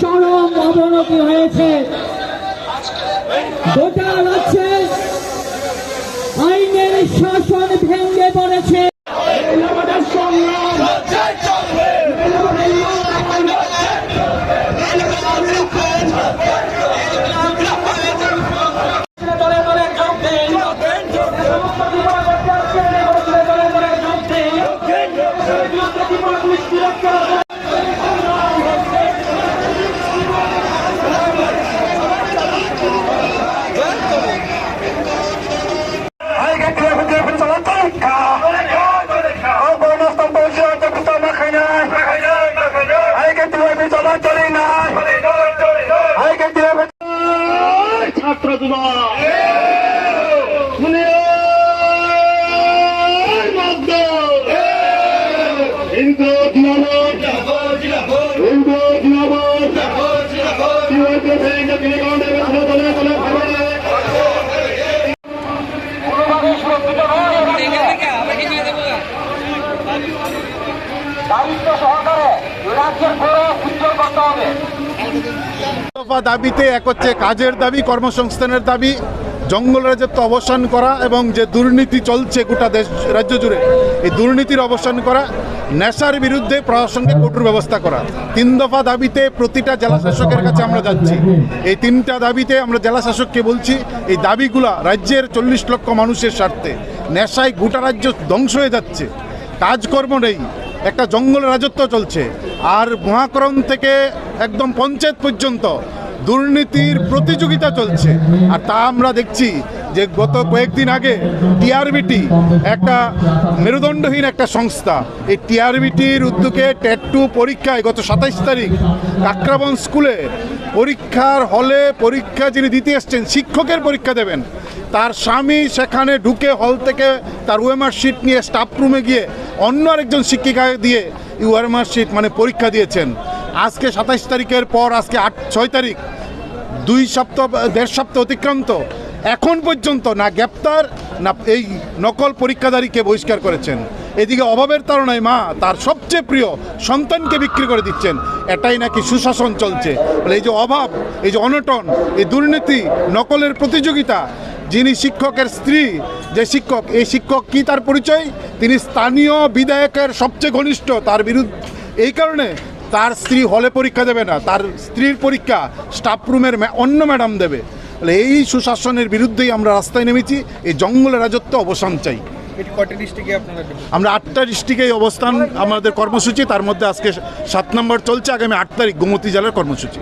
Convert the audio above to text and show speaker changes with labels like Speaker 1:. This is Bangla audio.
Speaker 1: চরম অবনতি হয়েছে। গোটা রাজ্যে আইনের শাসন ভেঙে পড়েছে।
Speaker 2: Hay ছাত্র যুবক হিন্দু হিন্দু জিনাবত তিওয়াকে ভেঙে
Speaker 3: দাবিতে এক হচ্ছে কাজের দাবি, কর্মসংস্থানের দাবি, জঙ্গল রাজত্ব অবসান করা এবং যে দুর্নীতি চলছে গোটা দেশ, রাজ্য জুড়ে, এই দুর্নীতির অবসান করা, নেশার বিরুদ্ধে প্রশাসনকে কঠোর ব্যবস্থা করা। তিন দফা দাবিতে প্রতিটা জেলা শাসকের কাছে আমরা যাচ্ছি। এই তিনটা দাবিতে আমরা জেলা শাসককে বলছি, এই দাবিগুলা রাজ্যের চল্লিশ লক্ষ মানুষের স্বার্থে। নেশায় গোটা রাজ্য ধ্বংস হয়ে যাচ্ছে। কাজকর্ম নেই। একটা জঙ্গল রাজত্ব চলছে। আর মহাকরণ থেকে একদম পঞ্চায়েত পর্যন্ত দুর্নীতির প্রতিযোগিতা চলছে। আর তা আমরা দেখছি যে গত কয়েকদিন আগে টিআরবিটি একটা মেরুদণ্ডহীন একটা সংস্থা, এই টিআরবিটির উদ্যোগে টেট টু পরীক্ষায় গত সাতাইশ তারিখ কাকরাবন স্কুলে পরীক্ষার হলে পরীক্ষা যিনি দিতে এসছেন, শিক্ষকের পরীক্ষা দেবেন। তার স্বামী সেখানে ঢুকে হল থেকে তার ওয়েমার শিট নিয়ে স্টাফ রুমে গিয়ে অন্য আরেকজন শিক্ষিকা দিয়ে ওয়েমার শিট মানে পরীক্ষা দিয়েছেন। আজকে সাতাইশ তারিখের পর, আজকে আট, ছয় তারিখ, দুই সপ্তাহ, দেড় সপ্তাহ অতিক্রান্ত। এখন পর্যন্ত না গ্রেপ্তার, না এই নকল পরীক্ষাদারীকে বহিষ্কার করেছেন। এদিকে অভাবের তাড়নায় মা, তার সবচেয়ে প্রিয় সন্তানকে বিক্রি করে দিচ্ছেন। এটাই নাকি সুশাসন চলছে। এই যে অভাব, এই যে অনটন, এই দুর্নীতি, নকলের প্রতিযোগিতা যিনি শিক্ষকের স্ত্রী যে শিক্ষক এই শিক্ষক কি তার পরিচয়? তিনি স্থানীয় বিধায়কের সবচেয়ে ঘনিষ্ঠ তার বিরুদ্ধে এই কারণে তার স্ত্রী হলে পরীক্ষা দেবে না তার স্ত্রীর পরীক্ষা স্টাফ রুমের অন্য ম্যাডাম দেবে। তাহলে এই সুশাসনের বিরুদ্ধেই আমরা রাস্তায় নেমেছি এই জঙ্গলের রাজত্ব অবসান চাই। আমরা আটটা ডিস্ট্রিক্টে এই অবস্থান আমাদের কর্মসূচি তার মধ্যে আজকে সাত নম্বর চলছে আগামী আট তারিখ গোমতী জেলার কর্মসূচি।